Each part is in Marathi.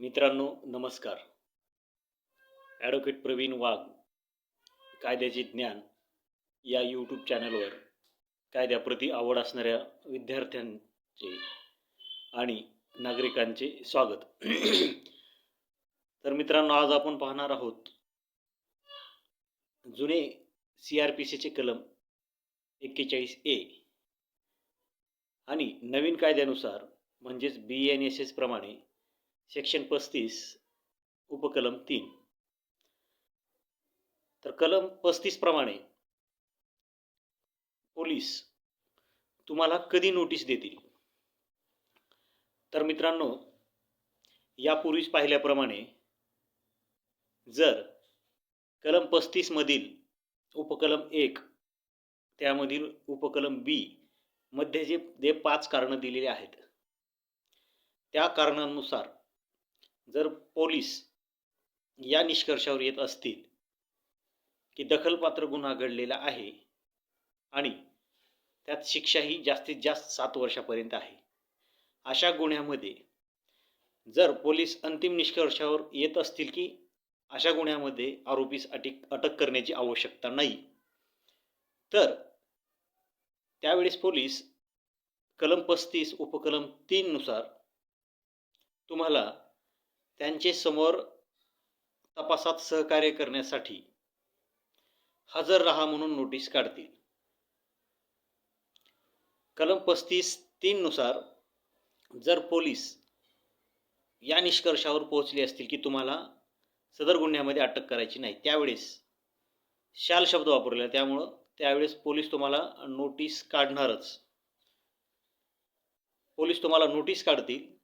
मित्रांनो नमस्कार. ॲडव्होकेट प्रवीण वाघ कायद्याचे ज्ञान या यूट्यूब चॅनलवर कायद्याप्रती आवड असणाऱ्या विद्यार्थ्यांचे आणि नागरिकांचे स्वागत. तर मित्रांनो आज आपण पाहणार आहोत जुने सी आर पी सीचे कलम एक्केचाळीस ए आणि नवीन कायद्यानुसार म्हणजेच बी एन एस एस प्रमाणे सेक्शन पस्तीस उपकलम तीन. तर कलम पस्तीस प्रमाणे पोलीस तुम्हाला कधी नोटीस देतील? तर मित्रांनो यापूर्वीच पाहिल्याप्रमाणे जर कलम पस्तीसमधील उपकलम एक त्यामधील उपकलम बी मध्ये जे जे पाच कारणं दिलेली आहेत त्या कारणांनुसार जर पोलीस या निष्कर्षावर येत असतील की दखलपात्र गुन्हा घडलेला आहे आणि त्यात शिक्षा ही जास्तीत जास्त सात वर्षापर्यंत आहे अशा गुन्ह्यामध्ये जर पोलीस अंतिम निष्कर्षावर येत असतील की अशा गुन्ह्यामध्ये आरोपीस अटक अटक करण्याची आवश्यकता नाही तर त्यावेळेस पोलीस कलम पस्तीस उपकलम तीननुसार तुम्हाला त्यांचे समोर तपासात सहकार्य करण्यासाठी हजर राहा म्हणून नोटीस काढतील. कलम पस्तीस तीननुसार जर पोलीस या निष्कर्षावर पोहोचले असतील की तुम्हाला सदर गुन्ह्यामध्ये अटक करायची नाही त्यावेळेस शाल शब्द वापरलेला त्यामुळं त्यावेळेस पोलीस तुम्हाला नोटीस काढणारच. पोलीस तुम्हाला नोटीस काढतील.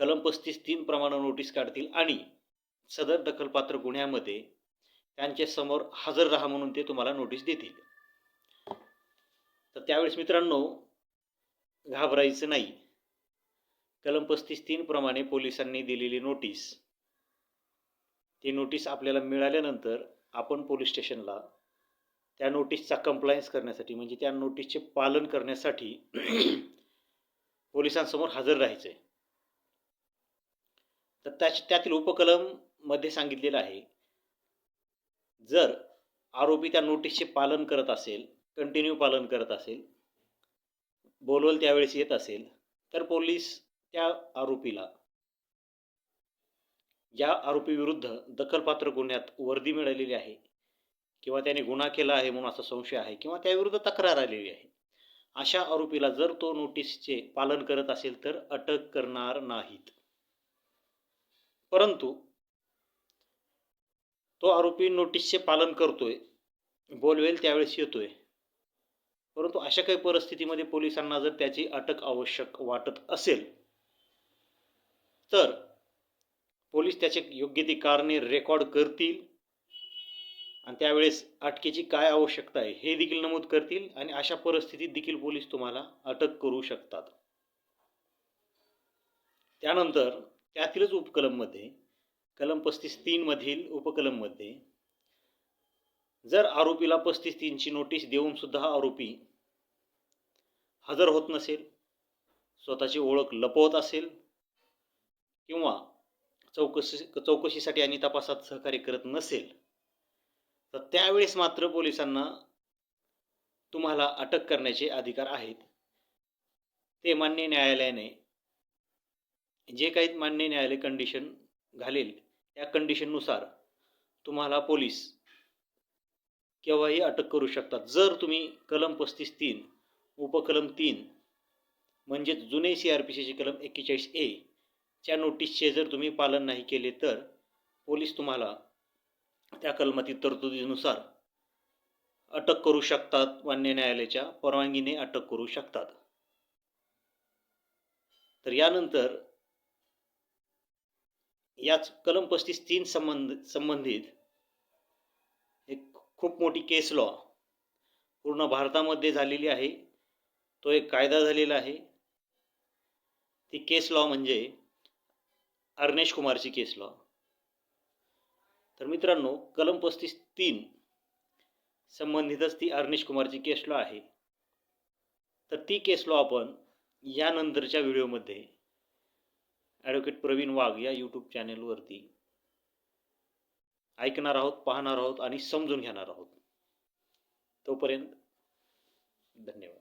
कलम पस्तीस तीन प्रमाणे नोटीस काढतील आणि सदर दखलपात्र गुन्ह्यामध्ये त्यांच्यासमोर हजर राहा म्हणून ते तुम्हाला नोटीस देतील. तर त्यावेळेस मित्रांनो घाबरायचं नाही. कलम पस्तीस तीन प्रमाणे पोलिसांनी दिलेली नोटीस ती नोटीस आपल्याला मिळाल्यानंतर आपण पोलीस स्टेशनला त्या नोटीसचा कंप्लायन्स करण्यासाठी म्हणजे त्या नोटीसचे पालन करण्यासाठी पोलिसांसमोर हजर राहायचं आहे तर त्याच त्यातील उपकलममध्ये सांगितलेलं आहे. जर आरोपी त्या नोटीसचे पालन करत असेल कंटिन्यू पालन करत असेल बोलवल त्यावेळेस येत असेल तर पोलीस त्या आरोपीला ज्या आरोपीविरुद्ध दखलपात्र गुन्ह्यात वर्दी मिळालेली आहे किंवा त्याने गुन्हा केला आहे म्हणून असा संशय आहे किंवा त्याविरुद्ध तक्रार आलेली आहे. अशा आरोपीला जर तो नोटीसचे पालन करत असेल तर अटक करणार नाहीत. परंतु तो आरोपी नोटीसचे पालन करतोय बोलवेल त्यावेळेस येतोय. परंतु अशा काही परिस्थितीमध्ये पोलिसांना जर त्याची अटक आवश्यक वाटत असेल तर पोलीस त्याचे योग्य ती कारणे रेकॉर्ड करतील आणि त्यावेळेस अटकेची काय आवश्यकता आहे हे देखील नमूद करतील आणि अशा परिस्थितीत देखील पोलीस तुम्हाला अटक करू शकतात. त्यानंतर त्यातीलच उपकलममध्ये कलम पस्तीस तीनमधील उपकलममध्ये जर आरोपीला पस्तीस तीनची नोटीस देऊनसुद्धा आरोपी हजर होत नसेल स्वतःची ओळख लपवत असेल किंवा चौकशी चौकशीसाठी आणि तपासात सहकार्य करत नसेल तर त्यावेळेस मात्र पोलिसांना तुम्हाला अटक करण्याचे अधिकार आहेत. ते मान्य न्यायालयाने जे काही मान्य न्यायालय कंडिशन घालेल त्या कंडिशननुसार तुम्हाला पोलीस केव्हाही अटक करू शकतात. जर तुम्ही कलम पस्तीस तीन उपकलम तीन म्हणजेच जुने सी आर पी सीचे कलम एक्केचाळीस ए च्या नोटीसचे जर तुम्ही पालन नाही केले तर पोलीस तुम्हाला त्या कलमातील तरतुदीनुसार अटक करू शकतात मान्य न्यायालयाच्या परवानगीने अटक करू शकतात. तर यानंतर याच कलम पस्तीस तीन संबंध संबंधित एक खूप मोठी केस लॉ पूर्ण भारतामध्ये झालेली आहे. तो एक कायदा झालेला आहे. ती केस लॉ म्हणजे अर्नेश कुमारची केस लॉ तर मित्रांनो कलम पस्तीस तीन संबंधितच ती अर्नेश कुमारची केस लॉ आहे. तर ती केस लॉ आपण यानंतरच्या व्हिडिओमध्ये ॲडव्होकेट प्रवीण वाघ या यूट्यूब चॅनेलवरती ऐकणार आहोत पाहणार आहोत आणि समजून घेणार आहोत. तोपर्यंत धन्यवाद.